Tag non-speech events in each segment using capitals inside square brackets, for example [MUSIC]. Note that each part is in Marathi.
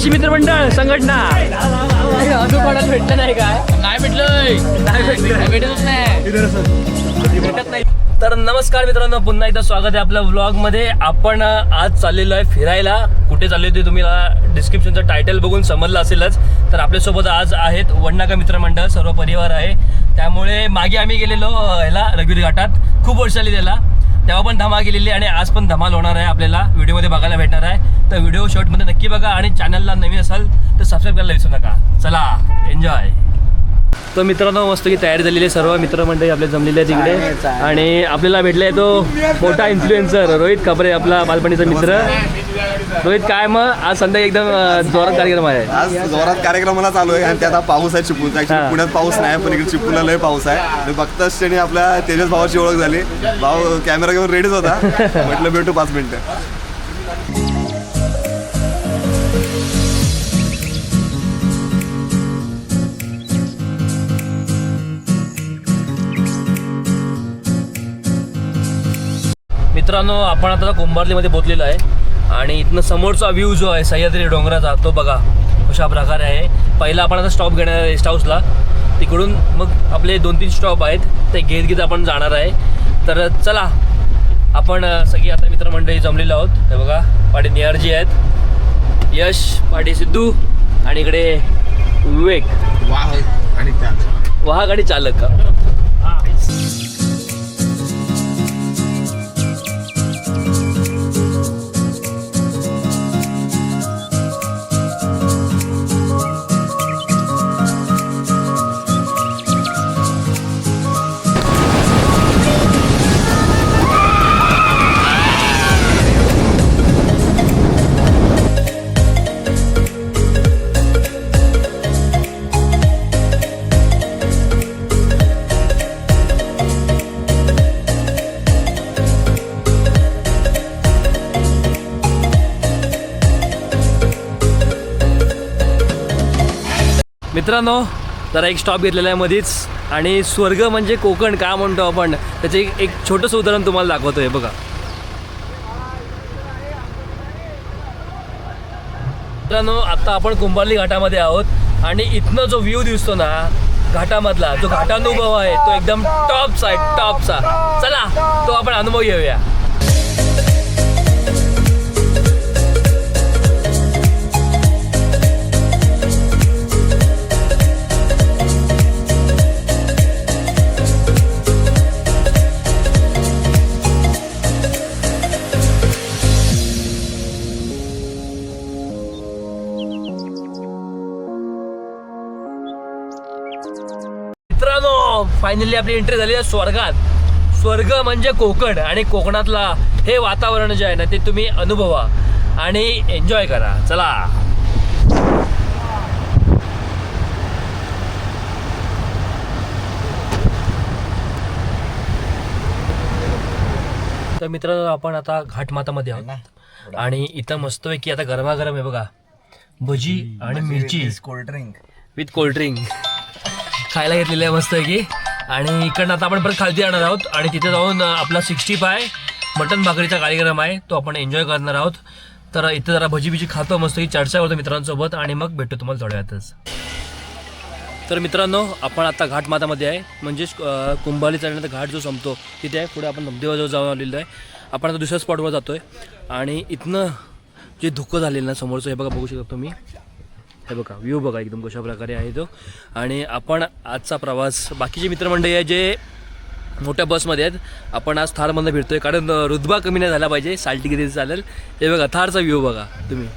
प्रवासी मित्रमंडळ संघटना. असं कोणाला भेटलं नाही काय नाही भेटलं. भेटतच नाही. भेटत नाही. तर नमस्कार मित्रांनो पुन्हा एकदा स्वागत आहे आपल्या व्लॉगमध्ये आपण आज चाललेलो आहे फिरायला. कुठे चालले ते तुम्हाला डिस्क्रिप्शनचं टायटल बघून समजलं असेलच. तर आपल्यासोबत आज आहेत वडनाका मित्रमंडळ सर्व परिवार आहे. त्यामुळे मागे आम्ही गेलेलो ह्याला रघुवीर घाटात. खूप वर्ष आली त्याला. तेव्हा पण धमाल गेलेली आणि आज पण धमाल होणार आहे. आपल्याला व्हिडिओमध्ये बघायला भेटणार आहे. तर व्हिडिओ शॉर्टमध्ये नक्की बघा आणि चॅनलला नवीन असाल तर सबस्क्राईब करायला विसरू नका. चला एन्जॉय तर मित्रांनो मस्त की तयारी झालेली आहे सर्व मित्रमंडळी आपले जमलेले आहे तिकडे. आणि आपल्याला भेटलाय तो मोठा इन्फ्लुएन्सर रोहित खबरे आपला बालपणीचा मित्र. रोहित काय मग? आज संध्याकाळी एकदम जोरात कार्यक्रम आहे. आज जोरात कार्यक्रमाला चालू आहे आणि त्यात आता पाऊस आहे. ऍक्च्युली पुण्यात पाऊस नाही पण इकडे चिपळूणला लय पाऊस आहे. आणि बघताच त्याने आपल्या तेजस भावाची ओळख झाली. भाऊ कॅमेरा घेऊन रेडीच होता. [LAUGHS] म्हटलं भेटू पाच मिनिटं. मित्रांनो आपण आता कुंभारलीमध्ये पोहोचलेलो आहे आणि इथनं समोरचा व्ह्यू जो आहे सह्याद्री डोंगराचा तो बघा कशा प्रकारे आहे. पहिला आपण आता स्टॉप घेणार आहे रेस्ट हाऊसला तिकडून मग आपले दोन तीन स्टॉप आहेत ते घेत घेत आपण जाणार आहे. तर चला आपण सगळी आता मित्रमंडळी जमलेलो आहोत. हे बघा पाठी निहारजी आहेत. यश पाठी सिद्धू आणि इकडे विवेक. आणि त्यात. वाहक आणि चालक. मित्रांनो जरा एक स्टॉप घेतलेला आहे मध्येच आणि स्वर्ग म्हणजे कोकण का म्हणतो आपण? त्याचे एक एक छोटंसं उदाहरण तुम्हाला दाखवतोय बघा. मित्रांनो आता आपण कुंभारली घाटामध्ये आहोत. आणि इथनं जो व्ह्यू दिसतो ना घाटामधला जो घाटानुभव आहे तो एकदम टॉपचा आहे टॉपचा. चला तो आपण अनुभव घेऊया. फायनली आपली एंट्री झाली आहे स्वर्गात. स्वर्ग म्हणजे कोकण आणि कोकणातला हे वातावरण जे आहे ना ते तुम्ही अनुभवा आणि एन्जॉय करा. चला. तर मित्रांनो आपण आता घाटमातामध्ये आहोत. आणि इथं मस्तपैकी आता गरमागरम आहे बघा. भजी आणि मिरची. कोल्ड्रिंक विथ कोल्ड्रिंक खायला घेतलेलं आहे मस्त की आणि इकडनं आता आपण परत खालती येणार आहोत आणि तिथे जाऊन आपला सिक्स्टी फाय मटन भाकरीचा कार्यक्रम आहे तो आपण एन्जॉय करणार आहोत. तर इथं जरा भजी बिजी खातो मस्त की चर्चा करतो मित्रांसोबत आणि मग भेटतो तुम्हाला थोड्या वेळातच तर मित्रांनो आपण आता घाटमातामध्ये आहे. म्हणजेच कुंभाली चढण्याचा घाट जो संपतो तिथे आहे. पुढे आपण धबधब्याजवळ जाऊन आलेलो आहे. आपण आता दुसऱ्या स्पॉटवर जातो आहे आणि इथनं जे धुकं झालेलं ना समोरचं हे बघा बघू शकतो तुम्ही. हे बघा व्ह्यू बघा एकदम कशा प्रकारे आहे तो. आणि आपण आजचा प्रवास बाकीचे मित्रमंडळी आहे जे मोठ्या बसमध्ये आहेत आपण आज थारमधनं फिरतोय. कारण अं, रुतबा कमी नाही झाला पाहिजे साल्टी किती चालेल. हे बघा थारचा व्ह्यू बघा तुम्ही.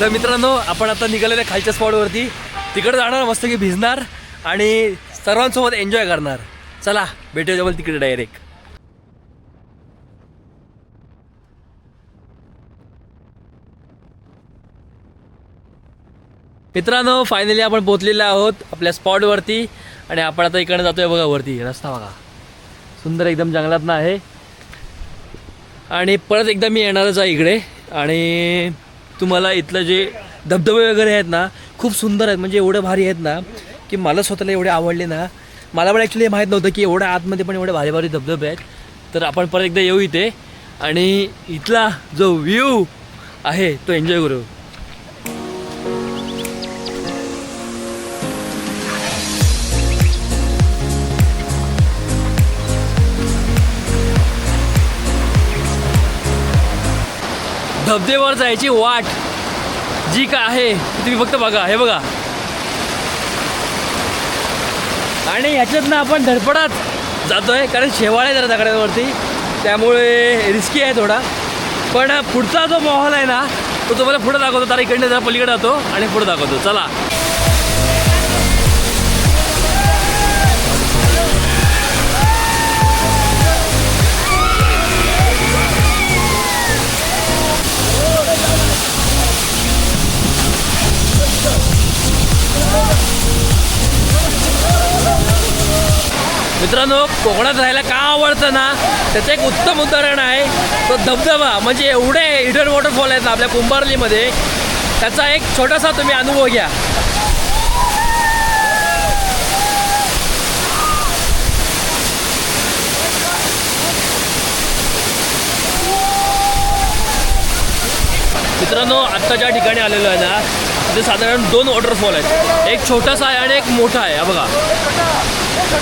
तर मित्रांनो आपण आता निघालेल्या खालच्या स्पॉटवरती तिकडे जाणार मस्त की भिजणार. आणि सर्वांसोबत एन्जॉय करणार. चला भेटूया जवळ तिकडे डायरेक्ट मित्रांनो फायनली आपण पोहोचलेले आहोत आपल्या स्पॉटवरती आणि आपण आता इकडे जातोय बघा वरती रस्ता बघा. सुंदर एकदम जंगलातनं आहे. आणि परत एकदा मी येणारच आहे इकडे. आणि तुम्हाला इथलं जे धबधबे वगैरे आहेत ना खूप सुंदर आहेत म्हणजे एवढं भारी आहेत ना की मला स्वतःला एवढे आवडले ना मला पण ॲक्च्युली माहीत नव्हतं की एवढ्या आतमध्ये पण एवढे भारी भारी धबधबे आहेत. तर आपण परत एकदा येऊ इथे. आणि इथला जो व्ह्यू आहे तो एन्जॉय करू. धबधबेवर जायची वाट जी काय आहे ती तुम्ही फक्त बघा. हे बघा. आणि ह्याच्यातनं आपण धडपडात जातो आहे कारण शेवाळ आहे जरा दगडावरती. त्यामुळे रिस्की आहे थोडा. पण पुढचा जो माहोल आहे ना तो तुम्हाला पुढं दाखवतो. तर इकडनं जरा पलीकडे जातो आणि पुढं दाखवतो. चला. मित्रांनो कोकणात राहायला का आवडतं ना? त्याचं एक उत्तम उदाहरण आहे तो धबधबा. म्हणजे एवढे हिडन वॉटरफॉल आहेत ना आपल्या कुंभारलीमध्ये. त्याचा एक छोटासा तुम्ही अनुभव घ्या. मित्रांनो आत्ता ज्या ठिकाणी आलेलो आहे ना. तिथे साधारण दोन वॉटरफॉल आहेत. एक छोटासा आहे आणि एक मोठा आहे. हा बघा.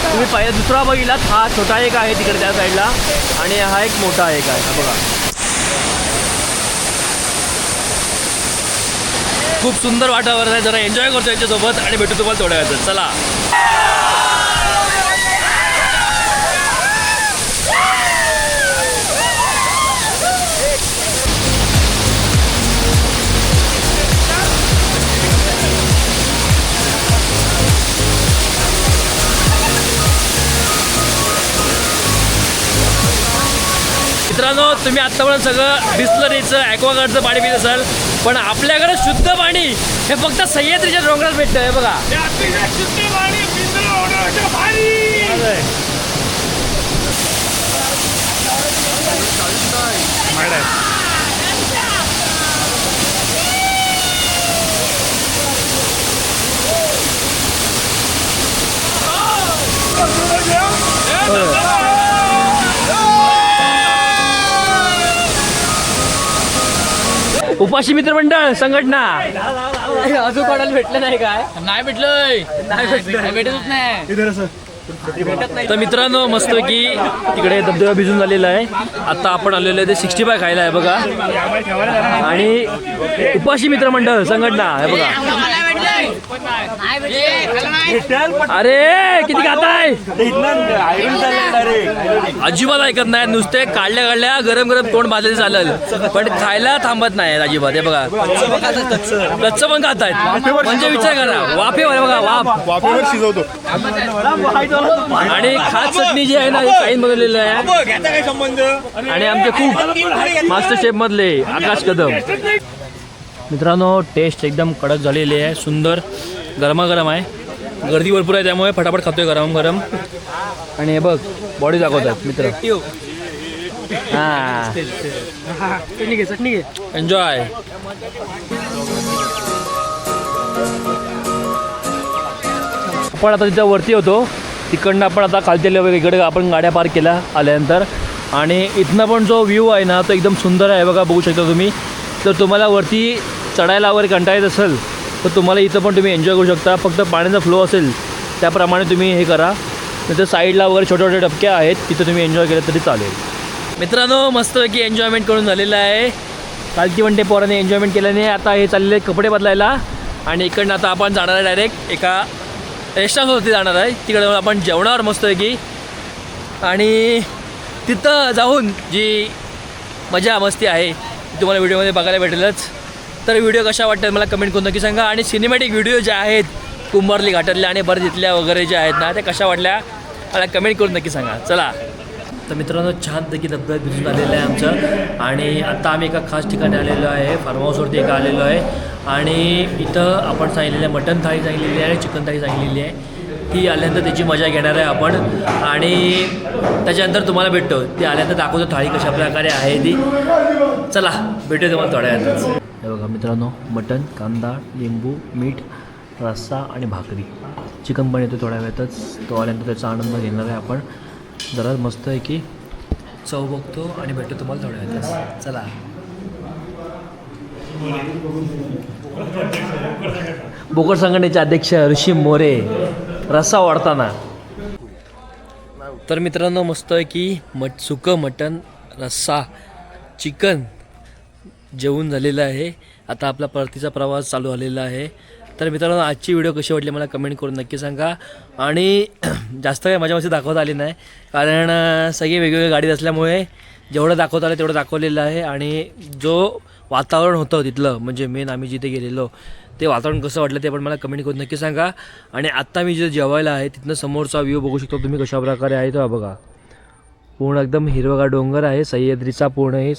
तुम्ही पाहिजे दुसरा बघितलात हा छोटा एक आहे तिकडे त्या साईडला आणि हा एक मोठा एक आहे. हा बघा. खूप सुंदर वातावरण आहे. जरा एन्जॉय करतो याच्यासोबत आणि भेटू तुम्हाला थोड्या वेळात. चला. मित्रांनो तुम्ही आत्तापर्यंत सगळं बिस्लरीचं ॲक्वागार्डचं पाणी पित असाल. पण आपल्याकडे शुद्ध पाणी हे फक्त सह्याद्रीच्या डोंगरात भेटतं हे बघा. हो. उपाशी मित्र मंडळ संघटना. अजून कोणाला भेटलं नाही काय? नाही भेटलंय. नाही भेटतच नाही. तर मित्रांनो मस्त की तिकडे धबधबा भिजून झालेला आहे. आता आपण आलेलो आहे ते सिक्स्टी फाय खायला आहे बघा. आणि उपाशी मित्र मंडळ संघटना आहे बघा. अरे किती खाताय अजिबात ऐकत नाही नुसते काढल्या काढल्या गरम गरम तोंड भाजले चालेल. पण खायला थांबत नाही अजिबात हे बघा. कच्च पण खात आहेत म्हणजे विचार करा वाफेवर बघा वाफ. वाफेवर शिजवतो आणि खास चटणी जी आहे ना काही साईन आहे. आणि आमचे खूप मास्टर शेफ मधले आकाश कदम. मित्रांनो टेस्ट एकदम कडक झालेली आहे सुंदर गरमागरम आहे. गर्दी भरपूर आहे त्यामुळे फटाफट खातोय गरम गरम. आणि हे बघ बॉडी दाखवतात मित्र. हा. चटणी घे चटणी घे एन्जॉय आपण आता तिथं वरती होतो. तिकडनं आपण आता खालच्या इकडे आपण गाड्या पार्क केल्या आल्यानंतर. आणि इथनं पण जो व्ह्यू आहे ना तो एकदम सुंदर आहे. बघा बघू शकता तुम्ही. तर तुम्हाला वरती चढायला वगैरे कंटाळत असेल तर तुम्हाला इथं पण तुम्ही एन्जॉय करू शकता. फक्त पाण्याचा फ्लो असेल त्याप्रमाणे तुम्ही हे करा. नाही तर साईडला वगैरे छोटे छोटे टपके आहेत तिथं तुम्ही एन्जॉय केलं तरी चालेल. मित्रांनो मस्तपैकी एन्जॉयमेंट करून झालेलं आहे. कालची पण ते पोराने एन्जॉयमेंट केल्याने आता हे चाललेले कपडे बदलायला. आणि इकडनं आता आपण जाणार आहे डायरेक्ट एका रेस्टॉरंटवरती जाणार आहे. तिकडे आपण जेवणावर मस्तपैकी. आणि तिथं जाऊन जी मजा मस्ती आहे तुम्हाला व्हिडिओमध्ये बघायला भेटेलच. तर व्हिडिओ कशा वाटतात मला कमेंट करून नक्की सांगा. आणि सिनेमॅटिक व्हिडिओ जे आहेत कुंभारली घाटातल्या आणि बरं तिथल्या वगैरे ज्या आहेत ना त्या कशा वाटल्या? मला कमेंट करून नक्की सांगा. चला. तर मित्रांनो छानपैकी धबधब्यात भिजून आलेलं आहे आमचं. आणि आता आम्ही एका खास ठिकाणी आलेलो आहे. फार्म हाऊसवरती एका आलेलो आहे. आणि इथं आपण सांगितलेलं आहे मटन थाळी सांगितलेली आहे चिकन थाळी सांगितलेली आहे. ती आल्यानंतर त्याची मजा घेणार आहे आपण. आणि त्याच्यानंतर तुम्हाला भेटतो. ती आल्यानंतर दाखवतो थाळी कशा प्रकारे आहे ती. चला भेटूया तुम्हाला थोड्या वेळातच. हे बघा मित्रांनो मटन कांदा लिंबू मीठ रस्सा आणि भाकरी. चिकन पण येतो थोड्या वेळातच. तो आल्यानंतर त्याचा आनंद घेणार आहे आपण. जरा मस्त आहे की चव बघतो आणि भेटतो तुम्हाला थोड्या वेळातच. चला. बोकड संघटनेचे अध्यक्ष ऋषी मोरे रस्सा वाढताना. तर मित्रांनो मस्त आहे की मट सुकं मटण रस्सा चिकन जेवून झालेलं आहे. आता आपला परतीचा प्रवास चालू झालेला आहे. तर मित्रांनो आजची व्हिडिओ कशी वाटली मला कमेंट करून नक्की सांगा. आणि [CLEARS THROAT] जास्त काही माझ्या मस्ती दाखवता आली नाही. कारण सगळी वेगवेगळ्या गाडीत असल्यामुळे जेवढं दाखवता आलं तेवढं दाखवलेलं आहे. आणि जो वातावरण होतं तिथलं म्हणजे मेन आम्ही जिथे गेलेलो ते वातावरण कसं वाटलं ते पण मला कमेंट करून नक्की सांगा. आणि आत्ता मी जिथे जेवायला आहे तिथनं समोरचा व्ह्यू बघू शकतो. तुम्ही कशाप्रकारे आहे तो हा बघा. पूर्ण एकदम हिरवगा डोंगर आहे. सह्याद्रीचा पूर्ण हे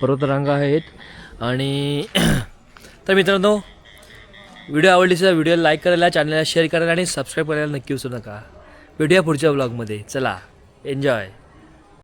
पर्वतरांगा आहेत. आणि [CLEARS THROAT] तर मित्रांनो व्हिडिओ आवडली तर व्हिडिओ लाईक करायला चॅनलला शेअर करायला आणि सबस्क्राईब करायला नक्की विसरू नका. भेटूया पुढच्या ब्लॉगमध्ये चला एन्जॉय